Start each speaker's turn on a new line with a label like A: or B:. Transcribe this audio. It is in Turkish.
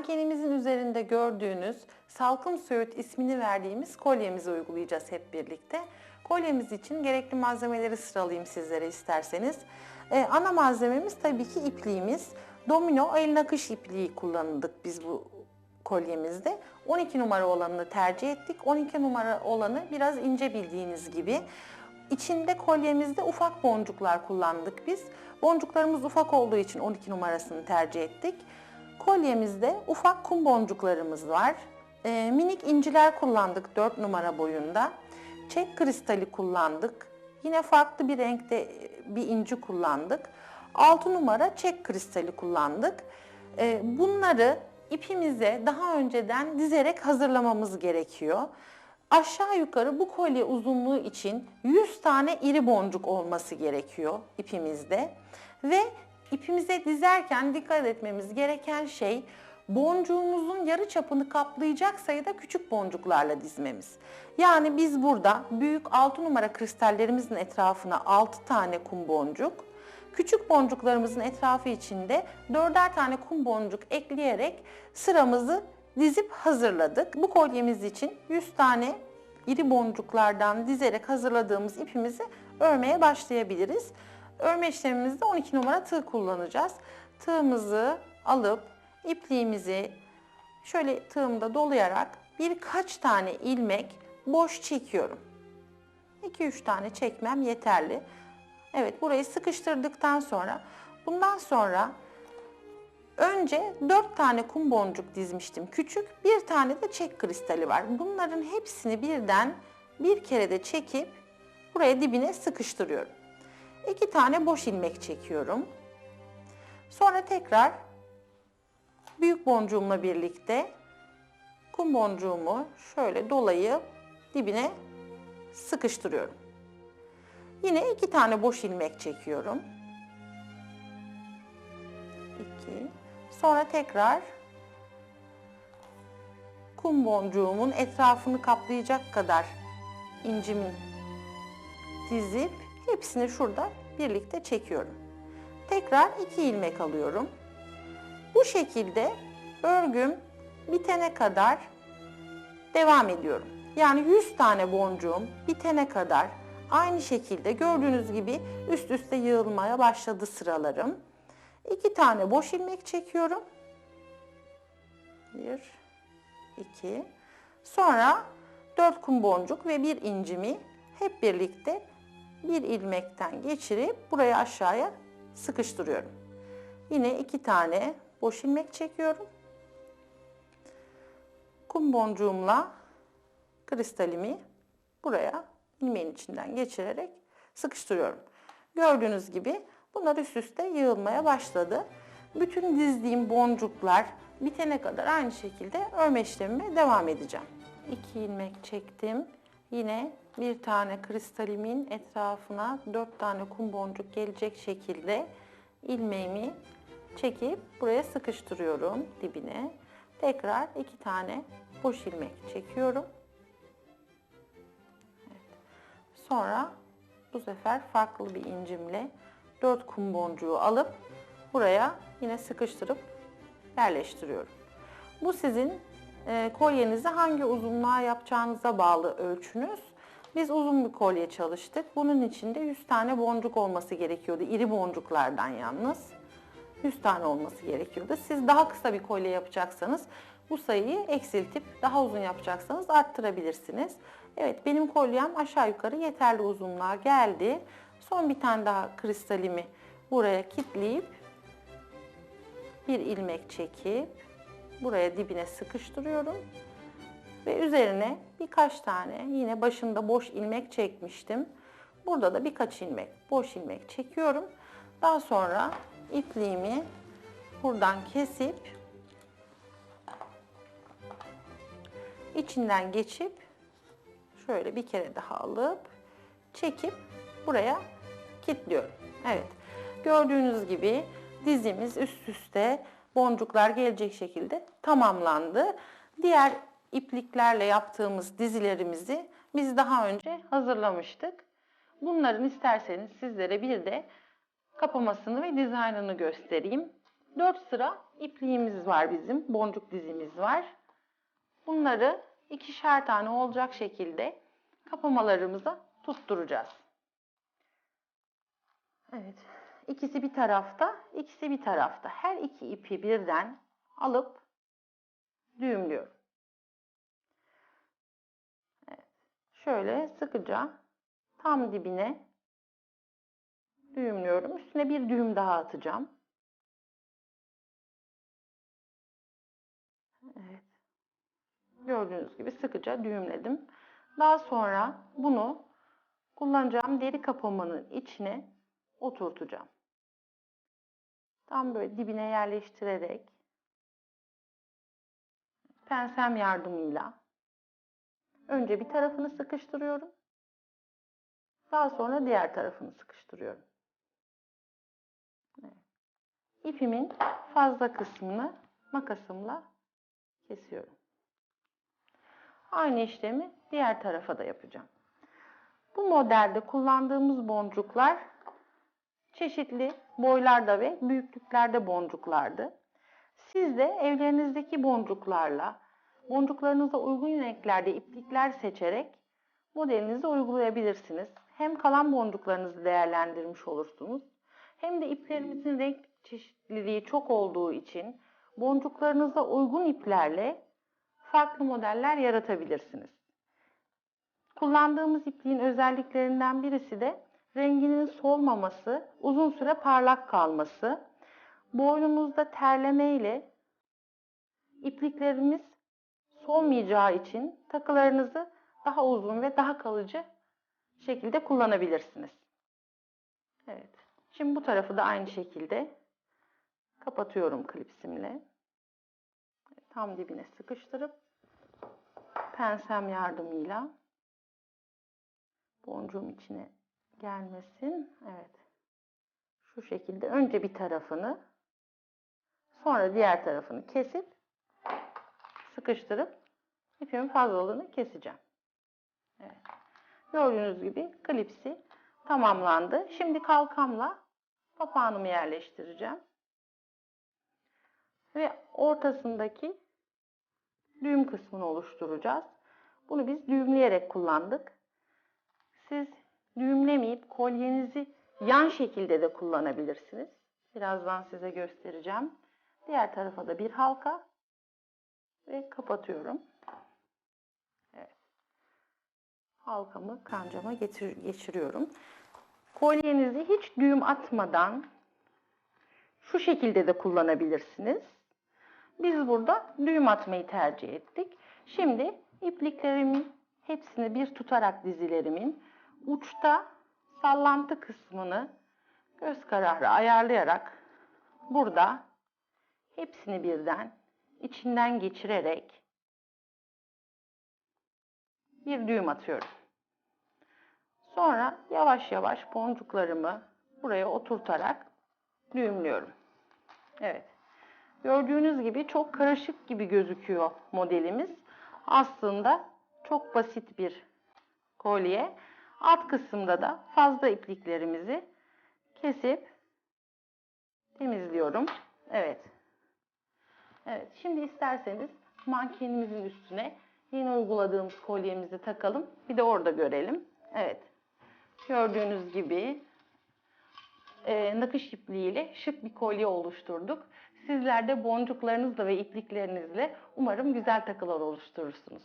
A: mankenimizin üzerinde gördüğünüz Salkım Söğüt ismini verdiğimiz kolyemizi uygulayacağız hep birlikte. Kolyemiz için gerekli malzemeleri sıralayayım sizlere isterseniz. Ee, ana malzememiz tabii ki ipliğimiz. Domino el nakış ipliği kullandık biz bu kolyemizde. 12 numara olanını tercih ettik. 12 numara olanı biraz ince bildiğiniz gibi. İçinde kolyemizde ufak boncuklar kullandık biz. Boncuklarımız ufak olduğu için 12 numarasını tercih ettik. Kolyemizde ufak kum boncuklarımız var. Ee, minik inciler kullandık 4 numara boyunda. Çek kristali kullandık. Yine farklı bir renkte bir inci kullandık. 6 numara çek kristali kullandık. Ee, bunları ipimize daha önceden dizerek hazırlamamız gerekiyor. Aşağı yukarı bu kolye uzunluğu için 100 tane iri boncuk olması gerekiyor ipimizde. Ve ipimize dizerken dikkat etmemiz gereken şey boncuğumuzun yarı çapını kaplayacak sayıda küçük boncuklarla dizmemiz. Yani biz burada büyük 6 numara kristallerimizin etrafına 6 tane kum boncuk, küçük boncuklarımızın etrafı içinde 4'er tane kum boncuk ekleyerek sıramızı dizip hazırladık. Bu kolyemiz için 100 tane iri boncuklardan dizerek hazırladığımız ipimizi örmeye başlayabiliriz. Örme işlemimizde 12 numara tığ kullanacağız. Tığımızı alıp ipliğimizi şöyle tığımda dolayarak birkaç tane ilmek boş çekiyorum. 2-3 tane çekmem yeterli. Evet burayı sıkıştırdıktan sonra bundan sonra önce 4 tane kum boncuk dizmiştim küçük. Bir tane de çek kristali var. Bunların hepsini birden bir kere de çekip buraya dibine sıkıştırıyorum. 2 tane boş ilmek çekiyorum. Sonra tekrar büyük boncuğumla birlikte kum boncuğumu şöyle dolayıp dibine sıkıştırıyorum. Yine iki tane boş ilmek çekiyorum. İki. Sonra tekrar kum boncuğumun etrafını kaplayacak kadar incimin dizip hepsini şurada birlikte çekiyorum. Tekrar iki ilmek alıyorum. Bu şekilde örgüm bitene kadar devam ediyorum. Yani 100 tane boncuğum bitene kadar aynı şekilde gördüğünüz gibi üst üste yığılmaya başladı sıralarım. 2 tane boş ilmek çekiyorum. 1 2 Sonra 4 kum boncuk ve bir incimi hep birlikte bir ilmekten geçirip buraya aşağıya sıkıştırıyorum. Yine iki tane boş ilmek çekiyorum. Kum boncuğumla kristalimi buraya ilmeğin içinden geçirerek sıkıştırıyorum. Gördüğünüz gibi bunlar üst üste yığılmaya başladı. Bütün dizdiğim boncuklar bitene kadar aynı şekilde örme işlemime devam edeceğim. İki ilmek çektim. Yine bir tane kristalimin etrafına dört tane kum boncuk gelecek şekilde ilmeğimi çekip buraya sıkıştırıyorum dibine. Tekrar iki tane boş ilmek çekiyorum. Evet. Sonra bu sefer farklı bir incimle dört kum boncuğu alıp buraya yine sıkıştırıp yerleştiriyorum. Bu sizin kolyenizi hangi uzunluğa yapacağınıza bağlı ölçünüz. Biz uzun bir kolye çalıştık. Bunun için de 100 tane boncuk olması gerekiyordu. İri boncuklardan yalnız. 100 tane olması gerekiyordu. Siz daha kısa bir kolye yapacaksanız bu sayıyı eksiltip daha uzun yapacaksanız arttırabilirsiniz. Evet benim kolyem aşağı yukarı yeterli uzunluğa geldi. Son bir tane daha kristalimi buraya kitleyip bir ilmek çekip buraya dibine sıkıştırıyorum. Ve üzerine birkaç tane yine başında boş ilmek çekmiştim. Burada da birkaç ilmek boş ilmek çekiyorum. Daha sonra ipliğimi buradan kesip içinden geçip şöyle bir kere daha alıp çekip buraya kilitliyorum. Evet. Gördüğünüz gibi dizimiz üst üste boncuklar gelecek şekilde tamamlandı. Diğer ipliklerle yaptığımız dizilerimizi biz daha önce hazırlamıştık. Bunların isterseniz sizlere bir de kapamasını ve dizaynını göstereyim. 4 sıra ipliğimiz var bizim. Boncuk dizimiz var. Bunları ikişer tane olacak şekilde kapamalarımıza tutturacağız. Evet. İkisi bir tarafta, ikisi bir tarafta. Her iki ipi birden alıp düğümlüyorum. Evet. Şöyle sıkıca tam dibine düğümlüyorum. Üstüne bir düğüm daha atacağım. Evet. Gördüğünüz gibi sıkıca düğümledim. Daha sonra bunu kullanacağım deri kapamanın içine oturtacağım. Tam böyle dibine yerleştirerek pensem yardımıyla önce bir tarafını sıkıştırıyorum. Daha sonra diğer tarafını sıkıştırıyorum. İpimin fazla kısmını makasımla kesiyorum. Aynı işlemi diğer tarafa da yapacağım. Bu modelde kullandığımız boncuklar çeşitli boylarda ve büyüklüklerde boncuklardı. Siz de evlerinizdeki boncuklarla, boncuklarınıza uygun renklerde iplikler seçerek modelinizi uygulayabilirsiniz. Hem kalan boncuklarınızı değerlendirmiş olursunuz, hem de iplerimizin renk çeşitliliği çok olduğu için boncuklarınıza uygun iplerle farklı modeller yaratabilirsiniz. Kullandığımız ipliğin özelliklerinden birisi de renginin solmaması, uzun süre parlak kalması. Boynumuzda terleme ile ipliklerimiz solmayacağı için takılarınızı daha uzun ve daha kalıcı şekilde kullanabilirsiniz. Evet. Şimdi bu tarafı da aynı şekilde kapatıyorum klipsimle. Tam dibine sıkıştırıp pensem yardımıyla boncuğum içine gelmesin. Evet. Şu şekilde önce bir tarafını sonra diğer tarafını kesip sıkıştırıp ipimin fazlalığını keseceğim. Evet. Gördüğünüz gibi klipsi tamamlandı. Şimdi kalkamla papağanımı yerleştireceğim. Ve ortasındaki düğüm kısmını oluşturacağız. Bunu biz düğümleyerek kullandık. Siz düğümlemeyip kolyenizi yan şekilde de kullanabilirsiniz. Birazdan size göstereceğim. Diğer tarafa da bir halka ve kapatıyorum. Evet. Halkamı kancama getir geçiriyorum. Kolyenizi hiç düğüm atmadan şu şekilde de kullanabilirsiniz. Biz burada düğüm atmayı tercih ettik. Şimdi ipliklerimin hepsini bir tutarak dizilerimin uçta sallantı kısmını göz kararı ayarlayarak burada hepsini birden içinden geçirerek bir düğüm atıyorum. Sonra yavaş yavaş boncuklarımı buraya oturtarak düğümlüyorum. Evet. Gördüğünüz gibi çok karışık gibi gözüküyor modelimiz. Aslında çok basit bir kolye. Alt kısımda da fazla ipliklerimizi kesip temizliyorum. Evet. Evet. Şimdi isterseniz mankenimizin üstüne yeni uyguladığımız kolyemizi takalım. Bir de orada görelim. Evet. Gördüğünüz gibi e, nakış ipliğiyle şık bir kolye oluşturduk. Sizler de boncuklarınızla ve ipliklerinizle umarım güzel takılar oluşturursunuz.